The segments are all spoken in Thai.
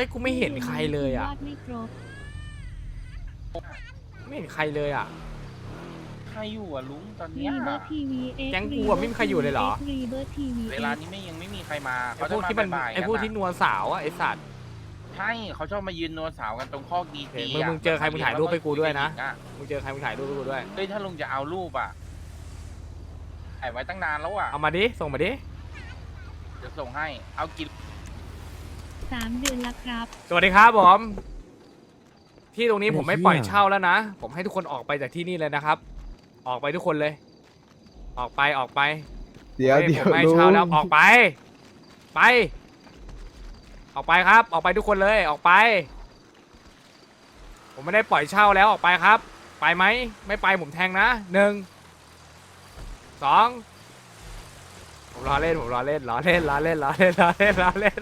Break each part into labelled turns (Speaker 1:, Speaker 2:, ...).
Speaker 1: ฮ้ยกูไม่เห็นใครเลยอะ
Speaker 2: ยอดไม่ครบ
Speaker 1: ไม่เห็นใครเลยอะ
Speaker 3: ใครอยู่อะลุงตอน
Speaker 2: รี
Speaker 3: เนี้ย
Speaker 2: เบิร์ทีวีเอ็ก
Speaker 1: แก๊งกูอะไม่มีใครอยู่เลยเหรอ
Speaker 2: รีเบิร์ทีวี
Speaker 3: เวลานี้ไม่ยังไม่มีใครมา
Speaker 1: ไอ้
Speaker 3: เขา
Speaker 1: พ
Speaker 3: จะ
Speaker 1: วก
Speaker 3: มา
Speaker 1: ที่มัน
Speaker 3: บ่ายๆ
Speaker 1: ไอ้พวก
Speaker 3: กัน
Speaker 1: ที่
Speaker 3: อะ
Speaker 1: นัวสาวอะไอ้สัตว์
Speaker 3: ใช่เขาชอบมายืนนัวสาวกันตรงข้อกี
Speaker 1: โอเค
Speaker 3: ตี
Speaker 1: มึง
Speaker 3: อะ
Speaker 1: มึงเจอใครมึงถ่ายรูปให้กูด้วยนะ
Speaker 3: อ
Speaker 1: มึงเจอใครมึงถ่ายรูปให้กูด้วย
Speaker 3: เฮ้ยถ้าลุงจะเอารูปอะถ่ายไว้ตั้งนานแล้วอะ
Speaker 1: เอามาดิ ส่งมาดิ
Speaker 3: เดี๋ยวส่งให้เอากิน
Speaker 2: สามเดือนละครับ
Speaker 1: สวัสดีครับผม ที่ตรงนี้ผมไม่
Speaker 4: ไอ้เหี้ย
Speaker 1: ปล่อยเช่าแล้วนะ ผมให้ทุกคนออกไปจากที่นี่เลยนะครับ ออกไปทุกคนเลย ออกไปออกไป
Speaker 4: เดี๋ยว
Speaker 1: ฮ้
Speaker 4: เดี๋ย
Speaker 1: ผ
Speaker 4: ว
Speaker 1: มไม่ให้
Speaker 4: ลุง
Speaker 1: เช่าแล้วออกไป ไป ออกไปครับ ออกไปทุกคนเลย ออกไป ผมไม่ได้ปล่อยเช่าแล้วออกไปครับ ไปไหมไม่ไปผมแทงนะหนึ่งสอง ผมรอเล่นผมรอเล่นรอเล่นรอเล่นรอเล่นรอเล่นรอเล่น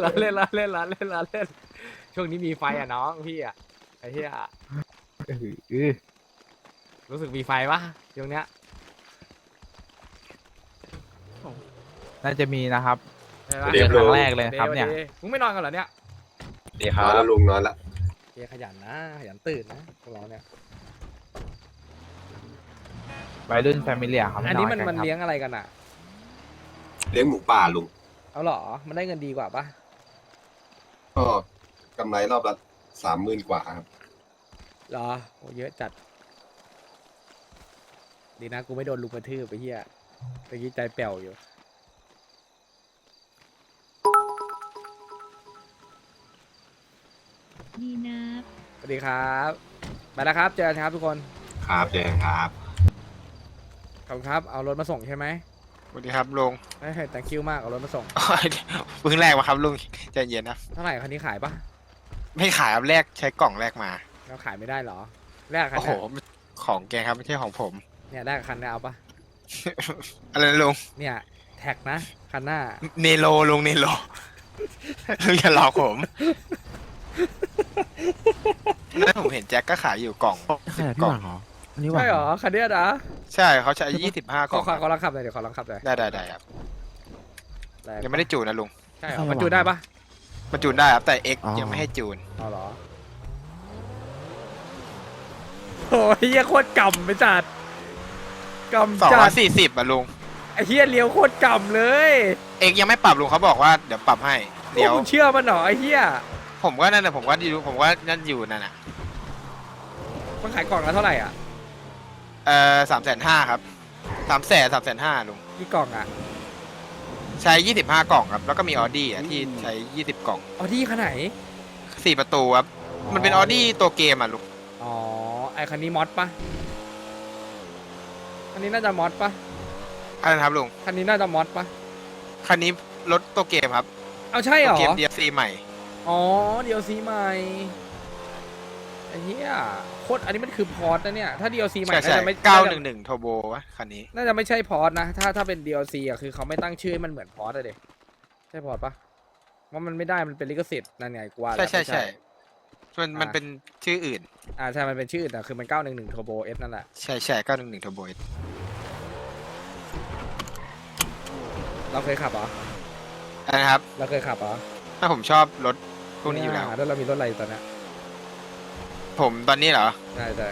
Speaker 1: รอเล่นรอเล่นรอเล่นรอเล่น ช่วงนี้มีไฟอะน้องพี่อะไอ้เหี้ย
Speaker 4: เออเออ
Speaker 1: รู้สึกมีไฟปะช่วงเนี้ย
Speaker 4: น่าจะมีนะครับ
Speaker 1: ใช่ปะ
Speaker 5: เรียบ
Speaker 4: ค
Speaker 5: ร้
Speaker 4: รั้
Speaker 5: อย
Speaker 4: งแรกเลยนะครับเนี่ย
Speaker 1: ดี๋วดี๋วมึงไม่นอนกันเหรอเนี่ย
Speaker 5: ดีครับนอนแล้วลุงนอนละ
Speaker 1: เฮียขยันนะขยันตื่นนะพวกเราเนี่ย
Speaker 4: วัยรุ่นแฟมิเลียครับ
Speaker 1: อันนี้มัน
Speaker 4: กั
Speaker 1: มัน
Speaker 4: ครับ
Speaker 1: เลี้ยงอะไรกันอะ
Speaker 5: เลี้ยงหมูป่าลุง
Speaker 1: เอาเหรอ มันได้เงินดีกว่าปะ
Speaker 5: ก็กำไรรอบละสามหมื่นกว่าครับ
Speaker 1: เหรอโอ้เยอะจัด ดีนะกูไม่โดนลุกกระทืบไปเฮียเมื่อกี้ใจแป่วอยู่
Speaker 2: ดีนะ
Speaker 1: สวัสดีครับ ไปแล้วครับ เจอกันครับทุกคน
Speaker 5: ครับเจนครับ
Speaker 1: ขอบคุณครับ เอารถมาส่งใช่ไหม
Speaker 6: สวัสดีครับลุง
Speaker 1: เฮ้ย thank you มาก เอารถมาส่ง
Speaker 6: เพิ่งแรกมาครับลุงใจเย็นนะ
Speaker 1: เท่าไหร่คันนี้ขายปะ
Speaker 6: ไม่ขายครับแรกใช้กล่องแรกมา
Speaker 1: เราขายไม่ได้เหรอ แลกกับคัน
Speaker 6: โอ้โห
Speaker 1: เนี้ย
Speaker 6: ของแกครับไม่ใช่ของผม
Speaker 1: เนี่ยได้กับคันเนี้ยเอาปะ
Speaker 6: อะไรนะลุง
Speaker 1: เนี่ย แท็กนะ คันหน้า
Speaker 6: เนโลลุงเนโลลุงอย่าหลอกผมนั่นผมเห็นแจ็คก็ขายอยู่กล่อง
Speaker 4: ใช่พี่หวังเหรอ อันนี้หวัง
Speaker 1: ใช่เหรอคันเนี้ยนะ
Speaker 6: ใช่เขาใช้ยี่สิบห้า
Speaker 1: ข
Speaker 6: กล่
Speaker 1: อ
Speaker 6: อง
Speaker 1: ขอขอลองขับหน่อยเดี๋ยวขอลองขับหน่อย
Speaker 6: ได้ได้ได้ครับ
Speaker 1: แรง
Speaker 6: ยังไม่ได้จูนนะลุง
Speaker 1: ใช่เหรอมันจูนได้ปะ
Speaker 6: มันจูนได้ครับแต่ X ยังไม่ให้จูน
Speaker 1: เอาเหรอโอ้ยเฮียโคตรกำไปจัดกำ
Speaker 6: สอง
Speaker 1: จั
Speaker 6: ร้อ
Speaker 1: ด
Speaker 6: ยสี่สิบอะลุง
Speaker 1: ไอ้เฮียเลี้ยวโคตรกำเลย
Speaker 6: X ยังไม่ปรับลุงเขาบอกว่าเดี๋ยวปรับให้
Speaker 1: พว
Speaker 6: เดี๋
Speaker 1: ก
Speaker 6: ยว
Speaker 1: มึงเชื่อมันเหรอไอ้เฮีย
Speaker 6: ผมก็นั่นแหละผมก็อยู่ผมว่านั่นอยู่นั่นน่ะ
Speaker 1: มันขายกล่องละเท่าไหร่อะ
Speaker 6: เอ่อสามแสนห้าครับสามแสนสามแสนห้าลุง
Speaker 1: กี่กล่องอะ
Speaker 6: ใช้25กล่องครับ แล้วก็มีออดี้อะที่ใช้20กล่อง
Speaker 1: ออดี้ขนาดไหน
Speaker 6: 4ประตูครับ มันเป็นออดี้ตัวเกมอะลูก
Speaker 1: อ๋อไอคันนี้มอดปะคันนี้น่าจะมอดปะ
Speaker 6: อะไรนะครับลุง
Speaker 1: คันนี้น่าจะมอดปะ
Speaker 6: คันนี้รถตัวเกมครับ
Speaker 1: เอาใช่เหร
Speaker 6: ตัว
Speaker 1: อ
Speaker 6: เกม DLC ใหม่
Speaker 1: อ๋อเดียวซีใหม่ไอ้เหี้ยโคตรอันนี้มันคือพอร์ตนะเนี่ย ถ้า DLC ใหม่
Speaker 6: ใช่
Speaker 1: น่า
Speaker 6: ใช่
Speaker 1: จะไม่น่าจะ
Speaker 6: 911โทโบวะคันนี้
Speaker 1: น่าจะไม่ใช่พอร์ตนะ ถ้าถ้าเป็น DLC อะคือเขาไม่ตั้งชื่อให้มันเหมือนพอร์ตอะเด็ใช่พอร์ตปะว่ามันไม่ได้มันเป็นลิขสิทธิ์นั่นไงกูว่า
Speaker 6: ใช่
Speaker 1: แล้ว
Speaker 6: ใช่ใช่
Speaker 1: ไม่
Speaker 6: มันมันเป็นชื่ออื่น
Speaker 1: อ่าใช่ มันเป็นชื่อแต่คือมัน 911 Turbo S นั่นแหละ
Speaker 6: ใช่ใช่911โทโบ
Speaker 1: เราเคยขับเหรอ
Speaker 6: อันนะครับ
Speaker 1: เราเคยขับเหรอ
Speaker 6: ถ้าผมชอบรถพวกนี้อยู่แล้วา
Speaker 1: แล้วเรามีรถอะไรตอนเนี้ย
Speaker 6: ผมตอนนี้เหรอ
Speaker 1: ใช่ใช่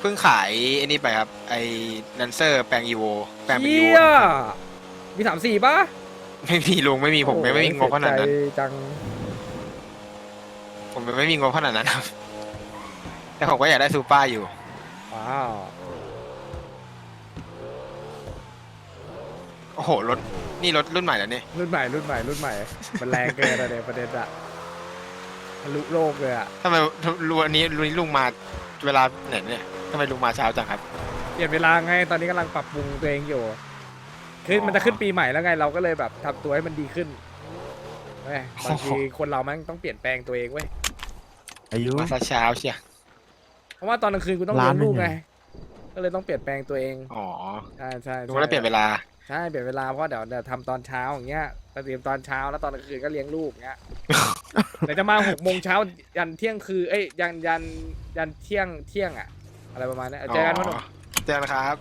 Speaker 6: เพิ่งขายไอ้นี่ไปครับ ไอ้นันเซอร์แปลงอีโว แปลงเป็นอี
Speaker 1: เหี้
Speaker 6: โวย
Speaker 1: มีสามสี่ปะ
Speaker 6: ไม่มีลุงไม่มีผมไม่มีงบขนาดนั้น
Speaker 1: โอ้ยเสียใจจัง
Speaker 6: ผมไม่มีงบขนาดนั้นครับ แต่ผมก็อยากได้ซูเปอร์อยู่
Speaker 1: ว้าว
Speaker 6: โอ้โหรถนี่รถรุ่นใหม่แล้วนี่
Speaker 1: รุ่นใหม่รุ่นใหม่รุ่นใหม่ มันแรงเกินอะเด็ประเด็นอะ ทะลุโลกเลยอะ
Speaker 6: ทำไมลุงอันนี้ลุงลุงมาเวลาไหนเนี่ยทำไมลุงมาเช้าจังครับ
Speaker 1: เปลี่ยนเวลาไงตอนนี้กำลังปรับปรุงตัวเองอยู่คือ
Speaker 6: อ๋อ
Speaker 1: มันจะขึ้นปีใหม่แล้วไงเราก็เลยแบบทำตัวให้มันดีขึ้นเว้ยบางทีคนเราแม่งต้องเปลี่ยนแปลงตัวเองเว้ย
Speaker 4: อายุ
Speaker 6: มาซะเช้าเชีย
Speaker 1: เพราะว่าตอนกลางคืนกูต้องเลี้
Speaker 4: ร้ายน
Speaker 1: งลูก
Speaker 4: หนึ่ง
Speaker 1: ไง ก็เลยต้องเปลี่ยนแปลงตัวเอง
Speaker 6: อ๋อ
Speaker 1: ใช่ใช่
Speaker 6: ลุงก็เลยเปลี่ยนเวลา
Speaker 1: ใช่เปลี่ยนเวลาเพราะเดี๋ยวเดี๋ยวทำตอนเช้าอย่างเงี้ยไปเตรียมตอนเช้าแล้วตอนกลางคืนก็เลี้ยงลูกเงี้ย เดี๋ยวจะมาหกโมงเช้ายันเที่ยงคือเอ้ยยันยันยันเที่ยงเที่ยงอะอะไรประมาณนี้เจอกันพหนุ่ม
Speaker 6: เจอกันครับ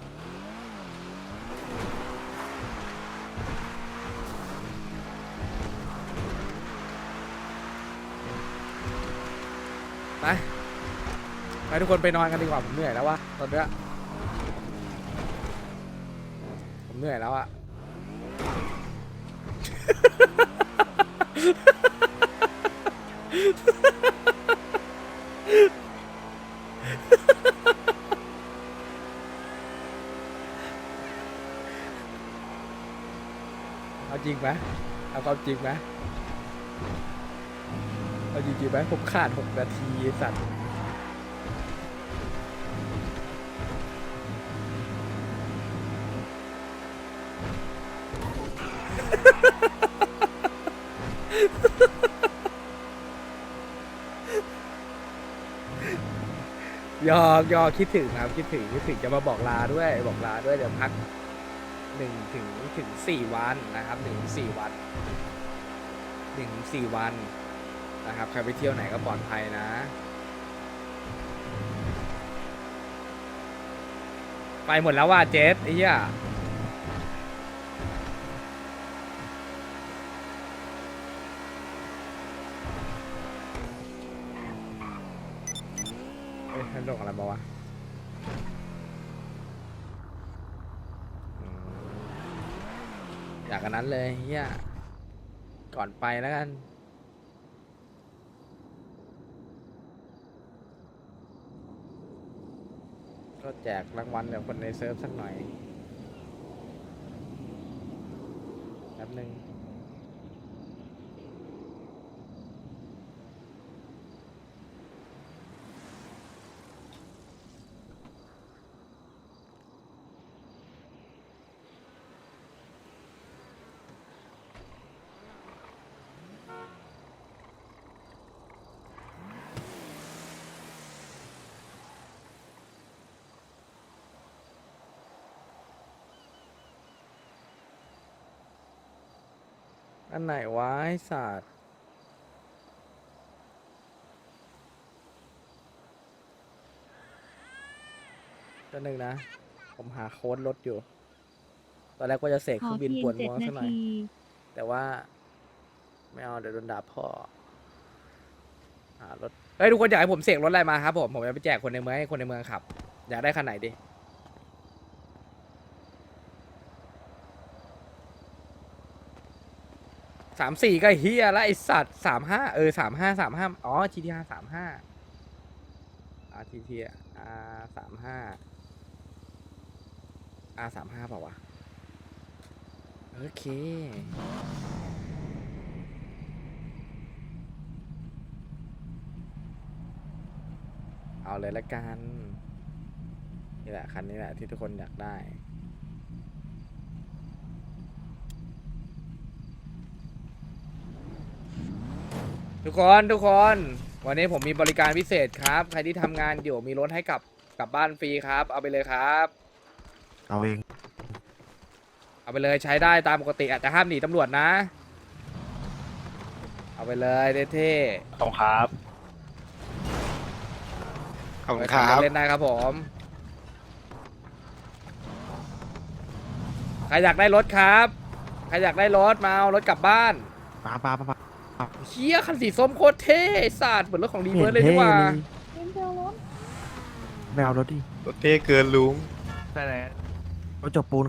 Speaker 1: ไปไปทุกคนไปนอนกันดีกว่าผมเหนื่อยแล้ววะตอนนี้ผมเหนื่อยแล้วอะ จริงไหมเอาจริงๆไหมผมขาดหกนาทีสัตว์ยอกยอกคิดถึงครับคิดถึงคิดถึงจะมาบอกลาด้วย บอกลาด้วยเดี๋ยวพักหนึ่งถึงถึงสี่วันนะครับหนึ่งถึงสี่วัน หนึ่งถึงสี่วันนะครับ ใครไปเที่ยวไหนก็ปลอดภัยนะ ไปหมดแล้วว่าเจสไอ้เหี้ยเอ้ยท่านส่งอะไรมาวะอืมอยากกันนั้นเลยเฮีย ก่อนไปแล้วกันก็แจกรางวัลเดี๋ยวคนในเซิร์ฟสักหน่อยแป๊บหนึ่ง อันไหนวะไอสัตว์ตัวหนึ่งนะ ผมหาโค้ดรถอยู่ ตอนแรกว่าจะเสก
Speaker 2: ข
Speaker 1: เค
Speaker 2: อ
Speaker 1: รื่องบิน
Speaker 2: เพีย
Speaker 1: ป
Speaker 2: ง
Speaker 1: วน
Speaker 2: เจ็ด
Speaker 1: มัว
Speaker 2: นา
Speaker 1: ซะหน่อย
Speaker 2: ที
Speaker 1: แต่ว่า ไม่เอาเดี๋ยวโดนด่าพ่อ หารถ เฮ้ยทุกคนอยากให้ผมเสกรถอะไรมาครับผม ผมจะไปแจกคนในเมืองให้คนในเมืองขับ อยากได้คันไหนดิ สามสี่ก็เฮียแล้วไอสัตว์สามห้าเออสามห้าสามห้าอ๋อทีทีสามห้าอ่าทีทีอ่าสามห้าอ่าสามห้าเปล่าวะ โอเคเอาเลยละกัน นี่แหละ คันนี้แหละที่ทุกคนอยากได้ ทุกคนทุกคน วันนี้ผมมีบริการพิเศษครับ ใครที่ทำงานอยู่มีรถให้กลับกลับบ้านฟรีครับ เอาไปเลยครับ
Speaker 4: เอาเอง
Speaker 1: เอาไปเลยใช้ได้ตามปกติอาจจะห้ามหนีตำรวจนะ เอาไปเลยเท่
Speaker 3: ขอบครับ
Speaker 6: ขอบ
Speaker 1: ๆ
Speaker 6: คุณ
Speaker 1: ไป
Speaker 6: ครั
Speaker 1: ขั
Speaker 6: บ
Speaker 1: เล่นได้ครับผม ใครอยากได้รถครับ ใครอยากได้รถมาเอารถกลับบ้าน
Speaker 4: ปาปาปาปา
Speaker 1: เฮียคันสีส้มโคตรเท่ไอ้สัตว์เหมือนรถของรีเวิร์สเลยดีกว่า
Speaker 4: ไม่เอารถดิ
Speaker 6: รถเท่เกินลุง
Speaker 3: ใช่ไหม
Speaker 4: รถจบปูน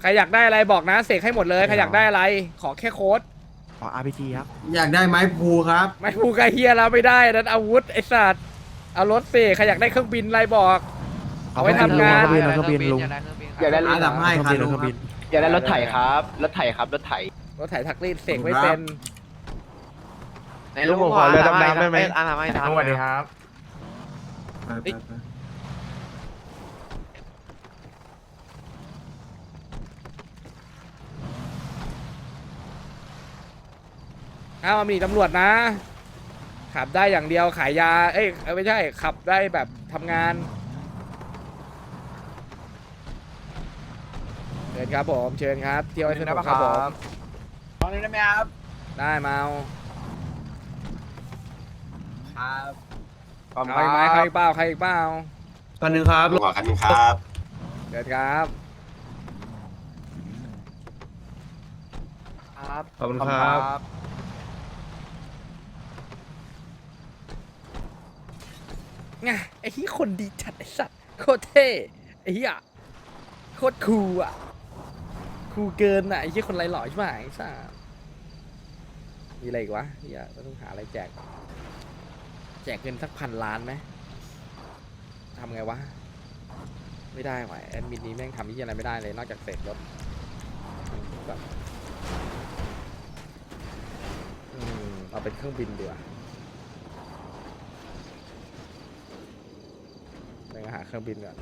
Speaker 1: ใครอยากได้อะไรบอกนะเสกให้หมดเลย ใครอยากได้อะไร ขอแค่โค้ด
Speaker 4: ขอ RPG ครับ
Speaker 7: อยากได้ไม้ภูครับ
Speaker 1: ไม่พูดกับเฮียเราไม่ได้นั้นอาวุธไอ้สัตว์เอารถเสกใครอยากได้เครื่องบินอะไรบอก เอาไว้ทำงาน
Speaker 4: เครื่องบินลุง
Speaker 3: อยากได้
Speaker 7: อาดับให้
Speaker 4: เค
Speaker 7: คา
Speaker 4: รื่องบิน
Speaker 7: รุ
Speaker 4: เครื่อง
Speaker 7: ครั
Speaker 4: บิ
Speaker 7: บ
Speaker 4: น
Speaker 3: อยากได้รถไถครับ รถไถครับ รถไถ
Speaker 1: รถไถทักรีดเสกไม่เป็น
Speaker 3: ใน ลุงผมขอเรือดำน้ำได้ไหม
Speaker 4: อ่าไม่ทัน
Speaker 3: สวัสดีครับ
Speaker 7: ไปไปไป
Speaker 1: ห้ามมาหนีตำรวจนะ ขับได้อย่างเดียวขายยา เอ้ยเอ้ยไม่ใช่ ขับได้แบบทำงานเชิญครับผม เชิญครับ เที่ยวให้สนุกครับผม
Speaker 3: ตอนนี้ได้ไหมครับ
Speaker 1: ได้เมา
Speaker 3: ครับ
Speaker 1: ใครไหมใครอีกเปล่าใครอีกเปล่า
Speaker 7: กันหนึ่งครับ
Speaker 5: ขอคันหนึงครับ
Speaker 1: เชิญครับ
Speaker 3: ครับ
Speaker 7: ขอบคุณครับ
Speaker 3: บ
Speaker 1: ไงไอ้ที่คนดีจัดไอ้สัตว์โคตรเท่ไอ้เหี้ยโคตรคูลอะคูลเกินอะไอ้ที่คนไรหล่อใช่ไหมไอ้สัตว์มีอะไรอีกวะเหี้ยต้องหาอะไรแจก แจกเงินสักพันล้านไหมทำไงวะ ไม่ได้หว่ะแอดมินนี้แม่งทำยี่อะไรไม่ได้เลยนอกจากเสกรถแบบเอาเป็นเครื่องบินดีกว่าไปหาเครื่องบินก่อน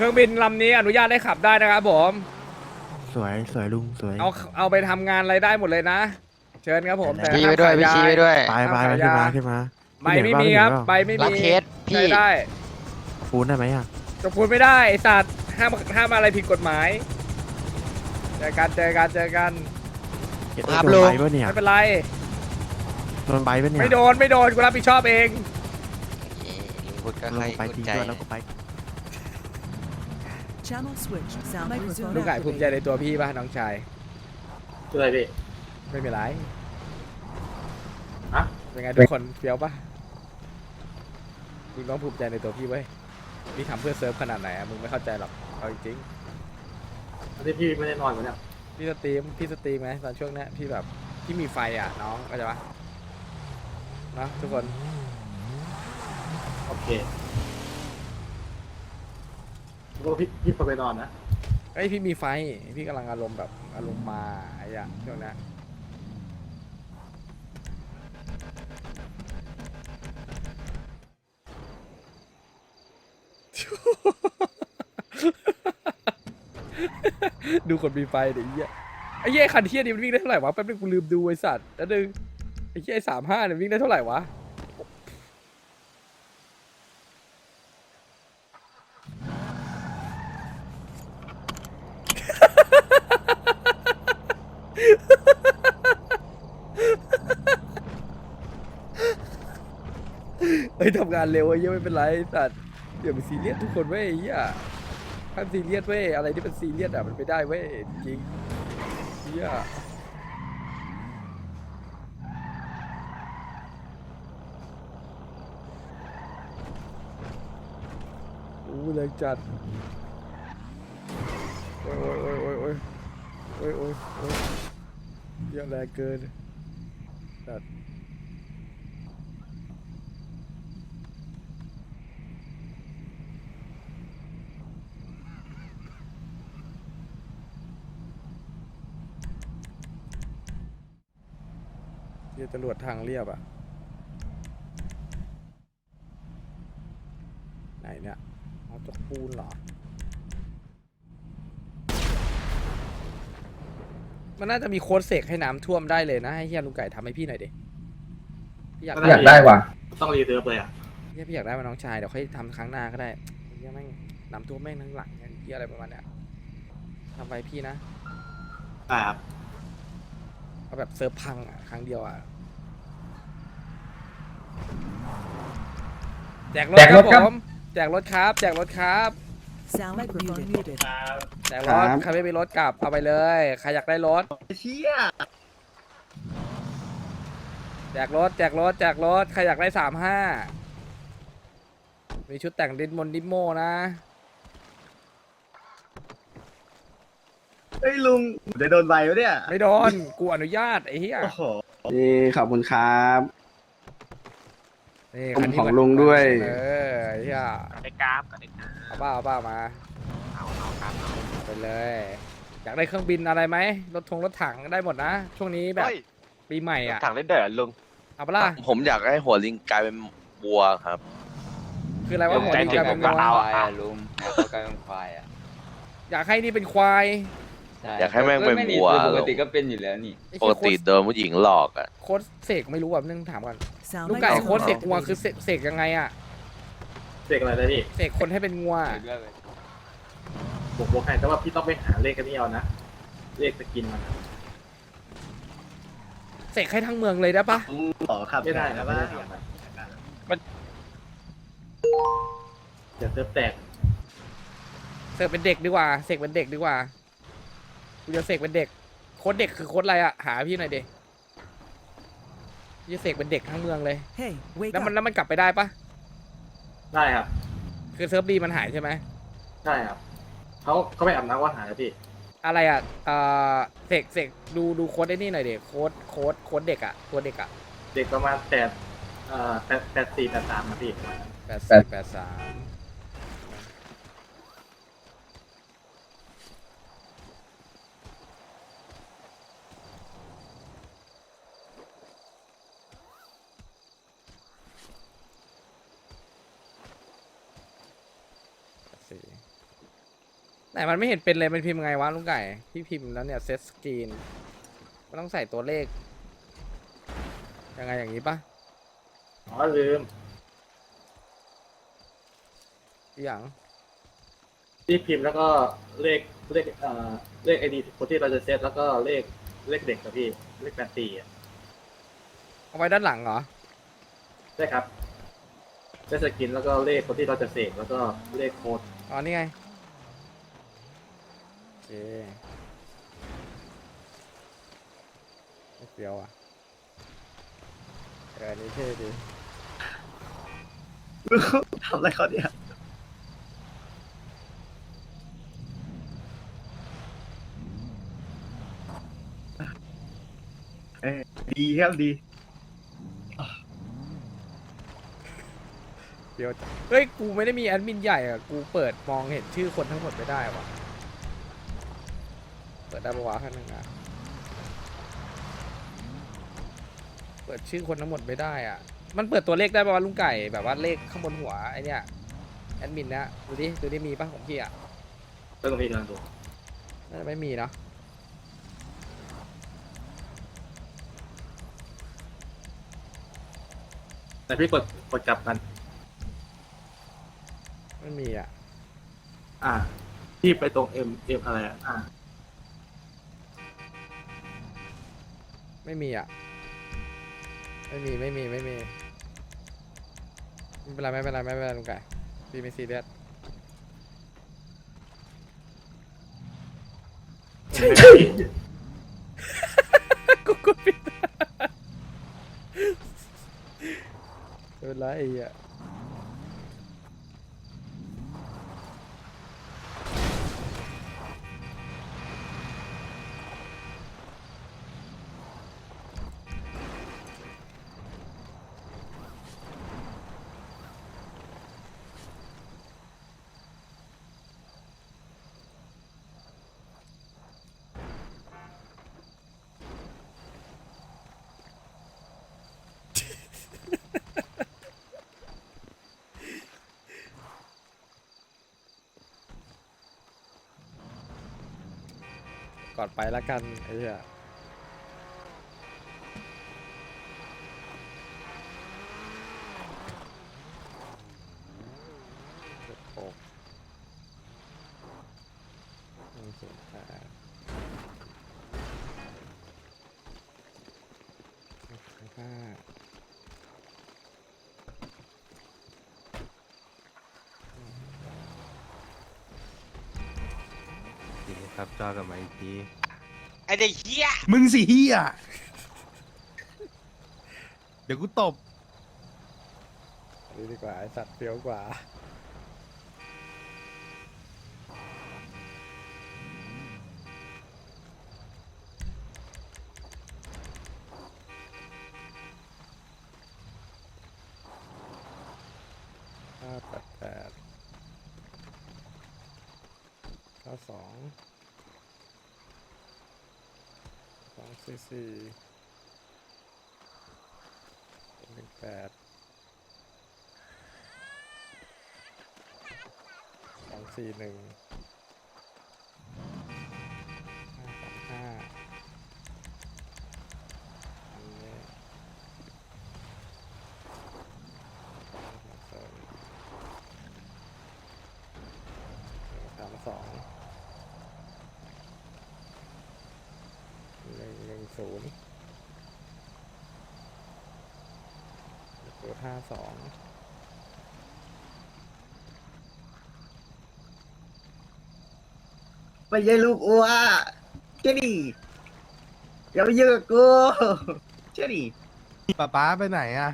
Speaker 1: เครื่องบินลำนี้อนุญาตให้ขับได้นะครับผม
Speaker 4: สวยสวยลุงสวย
Speaker 1: เอาเอาไปทำงานอะไรได้หมดเลยนะ เชิญครับผมแต่
Speaker 6: พี่
Speaker 1: ห้าม
Speaker 6: ไว้ด้วย
Speaker 1: ขาย
Speaker 6: พี่ชี้ไว้ด้วย
Speaker 4: ไปไปไปขึ้นมาขึ้นมา
Speaker 1: ใบไม่มีครับใบไม่
Speaker 6: รับ
Speaker 1: มี
Speaker 6: เคสพี่
Speaker 1: ใช้ได้
Speaker 4: ปูนได้ไหมอะ
Speaker 1: จะพูดไม่ได้ไอสัตว์ห้ามห้ามอะไรผิดกฎหมายเจอกันเจอกันเจอกัน
Speaker 4: เก็บ
Speaker 6: ครับ
Speaker 4: โด
Speaker 6: ลุ
Speaker 4: น
Speaker 6: ง
Speaker 4: ใบปะเนี่ย
Speaker 1: ไม่เป็นไร
Speaker 4: โดนใบปะเนี่ย
Speaker 1: ไม่โดนไม่โดนกูรับผิดชอบเอง
Speaker 6: ลุงพูดก็
Speaker 4: ล
Speaker 6: ใครง
Speaker 4: ไป
Speaker 6: พูด
Speaker 4: ทิ้ง
Speaker 6: ใจ
Speaker 4: ด้วยแล้วก็ไป
Speaker 8: Channel switch. Sound microphone
Speaker 1: ลูกไก่ภูมิใจ
Speaker 8: activated.
Speaker 1: ในตัวพี่ป่ะน้องชาย
Speaker 7: ช่วยพี่
Speaker 1: ไม่เป็นไร
Speaker 7: อะ
Speaker 1: เป็นไงทุกคนเฟี้ยวป่ะมึงต้องภูมิใจในตัวพี่เว้ยพี่ทำเพื่อเซิร์ฟขนาดไหนอะมึงไม่เข้าใจหรอกเอาจริง
Speaker 7: อันนี้พี่ไม่ได้นอนกันเนี่ย
Speaker 1: ๆพี่สตรีมพี่สตรีมไงตอนช่วงเนี้ยพี่แบบพี่มีไฟอะน้องเข้าใจปะเนอะทุกคน
Speaker 7: โอเคแก็พี่พี่ไปนอนนะ
Speaker 1: เอ้ยพี่มีไฟ พี่กำลังอารมณ์แบบอารมณ์มาไอ้อะช่วงเนี้ยดูคนมีไฟเดี๋ยวไอ้เหี้ยไอ้เหี้ยคันเทียนี่มันวิ่งได้เท่าไหร่วะแป๊บนึงกูลืมดูไอ้สัตว์แล้วนึงไอ้เหี้ยสามห้าเนี่ยวิ่งได้เท่าไหร่วะ เฮ้ยทำงานเร็วไอ้เหี้ยไม่เป็นไรสัตว์อย่าไปซีเรียสทุกคนเว้ยไอ้เหี้ยห้ามซีเรียสเว้ยอะไรที่เป็นซีเรียสอะมันไม่ได้เว้ยจริงเหี้ยโอ้ยแรงจัดโอ้ยโอ้ยโอ้ยโอ้ยโอ้ยโอ้ยโอ้ยเยอะแรงเกินจัดเจรวดทางเรียบอะไหนเนี่ยเอาจกปูนเหรอ มันน่าจะมีโค้ดเสกให้น้ำท่วมได้เลยนะ ให้เฮียลุงไก่ทำให้พี่หน่อยดิพี่อยาก
Speaker 7: อยากได้ว่ะ ต้องรีเทิร์ฟเลยอะ
Speaker 1: เฮียพี่อยากได้มาน้องชายเดี๋ยวค่อยทำครั้งหน้าก็ได้เฮียแม่งน้ำท่วมแม่งทั้งหลังเฮียอะไรประมาณเนี้ยทำไปพี่นะ
Speaker 7: ได้ครับ
Speaker 1: เอาแบบเซิร์ฟพังอะครั้งเดียวอะ แจกรถครับผมแจกรถครับ แจกรถครับ
Speaker 8: Sound microphone muted.
Speaker 1: แจกรถใครไม่มีรถกลับเอาไปเลยใครอยากได้รถ
Speaker 7: เชี่ย
Speaker 1: แจกรถแจกรถแจกรถใครอยากได้สามห้ามีชุดแต่งดินมนดิโมนะ
Speaker 7: เฮ้ยลุงได้โดนใบวะเนี่ย
Speaker 1: ไม่โดนกูอนุญาตไอ้เหี้ย
Speaker 7: โอ้โห
Speaker 9: นี่ขอบคุณครับ
Speaker 1: นี่
Speaker 9: ผม
Speaker 1: คันนี้
Speaker 9: ของ
Speaker 1: มัน
Speaker 9: ลุงด้วย
Speaker 1: เออไอ้เหี้ย
Speaker 3: ได้กราฟกับได้กราฟ
Speaker 1: เอาบ้าเอาบ้ามา
Speaker 3: เอาเอาครับเอา
Speaker 1: ไปเลย อยากได้เครื่องบินอะไรไหมรถทงรถถังได้หมดนะ ช่วงนี้แบบปีใหม่อะ
Speaker 10: ถังเล่นเดือดลุง
Speaker 1: เอาปะล่ะ
Speaker 10: ผมอยากให้หัวลิงกลายเป็นวัวครับ
Speaker 1: คืออะไรว่าหัวลิงกลายเป็นวัว
Speaker 10: เอา
Speaker 11: ควายอะลุงเอาเขากลายเป็นควายอะ
Speaker 1: อยากให้นี่เป็นควาย
Speaker 10: อยากให้แม่งเป็นวัว
Speaker 3: ปกติก็เป็นอยู่แล้วนี่
Speaker 1: ไอ้
Speaker 10: ป
Speaker 1: เหี้
Speaker 10: ก
Speaker 1: ย
Speaker 10: ติโดนผู้หญิงหลอกอะ
Speaker 1: โค้ดเสกไม่รู้แบบนึงถามก่อน
Speaker 8: Sound
Speaker 1: ลูกไก่
Speaker 8: microphone
Speaker 1: โค้ดเสกงัวคือ
Speaker 8: activated.
Speaker 1: เสกเสกยังไงอะ
Speaker 7: เสกอะไรนะพี่
Speaker 1: เสกคนให้เป็นงัว
Speaker 7: ผมบอกให้แต่ว่าพี่ต้องไปหาเลขกันนี่เอานะ เลขสกินมัน
Speaker 1: เสกให้ทั้งเมืองเลยได้ปะ
Speaker 7: ต่อครับไม่ได้นะไม่ได้มันเดี๋ยวเซิร์ฟแตก
Speaker 1: เสกเป็นเด็กดีกว่าเสกเป็นเด็กดีกว่ากูจะเสกเป็นเด็กโค้ดเด็กคือโค้ดอะไรอะหาพี่หน่อยดิจะเสกเป็นเด็กทั้งเมืองเลย
Speaker 8: Hey, wake
Speaker 1: แล้วมัน
Speaker 8: up.
Speaker 1: แล้วมันกลับไปได้ปะ
Speaker 7: ได้ครับ
Speaker 1: คือเซิร์ฟดีมันหายใช่ไหม
Speaker 7: ใช่ครับเขาเขาไปอาบน้ำว่าหายแล้วพี่
Speaker 1: อะไรอะเอ่อเสกเสกดูดูโค้ดไอ้นี่หน่อยดิโค้ดโค้ดโค้ดเด็กอะตัวเด็กอะ
Speaker 7: เด็กประมาณแปดเอ่อแปดแปดสี่แปดสามนะพี่
Speaker 1: แปดสี่แปดสามสี่ ไหนมันไม่เห็นเป็นเลยมันพิมพ์ไงวะลุงไก่พี่พิมพ์แล้วเนี่ยเซตสกรีนมันต้องใส่ตัวเลข ยังไงอย่างนี้ปะ
Speaker 7: อ๋อลืม
Speaker 1: อีหยัง
Speaker 7: ที่พิมพ์แล้วก็เลขเลขเอ่อเลขไอดีคนที่เราจะเซตแล้วก็เลขเลขเด็กกับพี่เลขแปดสี่อะ
Speaker 1: เอาไว้ด้านหลังเหรอ
Speaker 7: ใช่ครับเลขสกินแล้วก็เลขคนที่เราจะเสกแล้วก็เลขโค้ด
Speaker 1: อ๋อนี่ไงโอเค ไม่เปรี้ยวอะเอออันนี้เท่ดี
Speaker 7: ทำอะไรเขาเนี่ยดีครับดี
Speaker 1: เปรี้ยวจังเฮ้ย กูไม่ได้มีแอดมินใหญ่อะ กูเปิดมองเห็นชื่อคนทั้งหมดไม่ได้ว่ะเปิ ดได้ปะวะแค่นึงอะ เปิดชื่อคนทั้งหมดไม่ได้อะ มันเปิดตัวเลขได้ปะวะลุงไก่แบบว่าเลขข้างบนหัวไอเนี้ยแอดมินนะดูดิดูดิมีปะของพี่อะ
Speaker 7: เรื่องนี้กำลังดู
Speaker 1: น่าจะไม่มีเนาะ
Speaker 7: แต่พี่กดกดกลับกัน
Speaker 1: ไม่มีอะ
Speaker 7: อ่า พี่ไปตรง M M อะไรอะอ่า
Speaker 1: ไม่มีอะ ไม่มีไม่มีไม่มีไม่เป็นไรไม่เป็นไรไม่เป็นไรลุงไก่พี่ไม่ซีเรียส
Speaker 7: ใช่ใช่
Speaker 1: กูกดผิดไม่เป็นไรไอ้เหี้ย ก่อนไปละกันไอ้เหี้ยสิบหกหนึ่งศูนย์แปดหนึ่งศูนย์ห้า
Speaker 4: ดี ครับจอกับมาอีกที
Speaker 6: ไอเด็กเฮีย
Speaker 4: มึงสิเฮียเดี๋ยวกูตบ
Speaker 1: อันนี้ดีกว่าไอสัตว์เฟี้ยวกว่า สี่หนึ่งห้าห้สองาสองหนึ่งศูนย์ห้าสอง
Speaker 9: ไม่ใช่ลูกอัวเจ๊ดิอย่าไปเยอะกับกูเจ๊ดิ
Speaker 4: ป๊าป๊าไปไหนอะ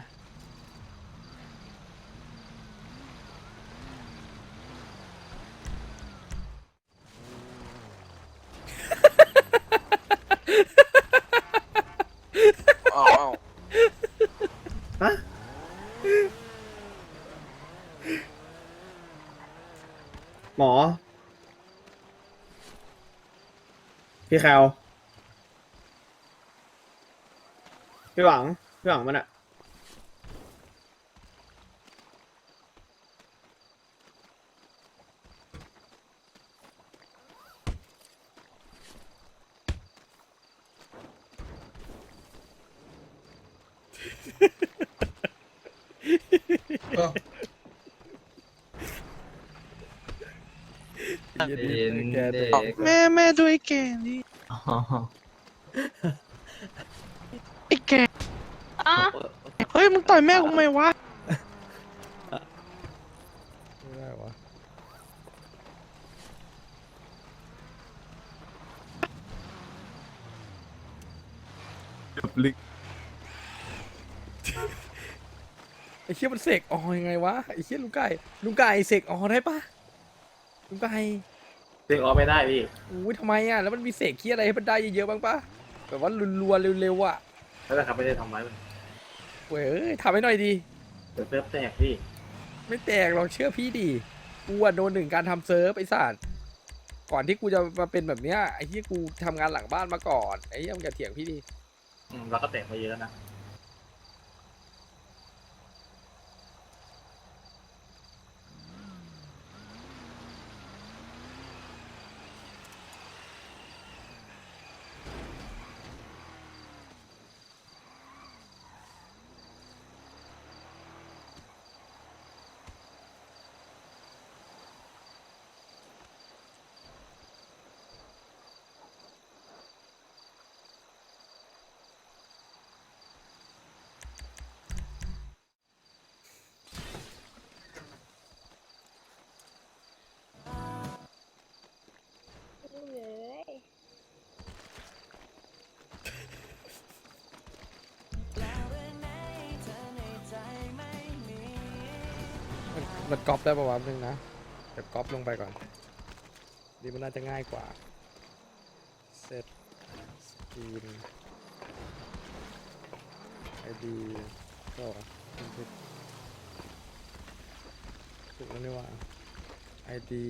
Speaker 6: อ้าวอ้าว
Speaker 9: ฮะหมอ พี่แคลพี่หวัง พี่หวังมันอะ
Speaker 6: แม่แม่ดูไอ้แก่นี่ไอ้แก่เฮ้ยมึงต่อยแม่กูไหมวะ
Speaker 1: ไม่ได้วะ
Speaker 4: ลึก
Speaker 1: ไอ้เชี่ยมันเสกออยังไงวะไอ้เชี่ยลุงไก่ลุงไก่เสกออได้ปะ ลุงไก่
Speaker 7: เด็กออกไม่ได้พี่
Speaker 1: อุ้ยทำไมอะ แล้วมันมีเสกที่อะไรให้มันได้เยอะๆบ้างปะแบบว่ารัวๆเร็วๆอะ
Speaker 7: แล้วนะครับไม่ได้ทำไว้มัน
Speaker 1: เว้ยเอ้ยทำให้หน่อยดี
Speaker 7: เดี๋ยวเซิร์ฟแตกพี่
Speaker 1: ไม่แตกลองเชื่อพี่ดิกูอะโดนหนึ่งการทำเซิร์ฟไอ้สัตว์ก่อนที่กูจะมาเป็นแบบเนี้ยไอ้ที่กูทำงานหลังบ้านมาก่อนไอ้เหี้ยมึงอย่าเถียงพี่ดิ
Speaker 7: อืมเราก็แตกมาเยอะนะ
Speaker 1: มัน มันก๊อปได้ประมาณนึงนะเดี๋ยวก๊อปลงไปก่อน ดีมันน่าจะง่ายกว่าเซตสกีนไอดีก็ถูกแล้วนี่ว่าไอดี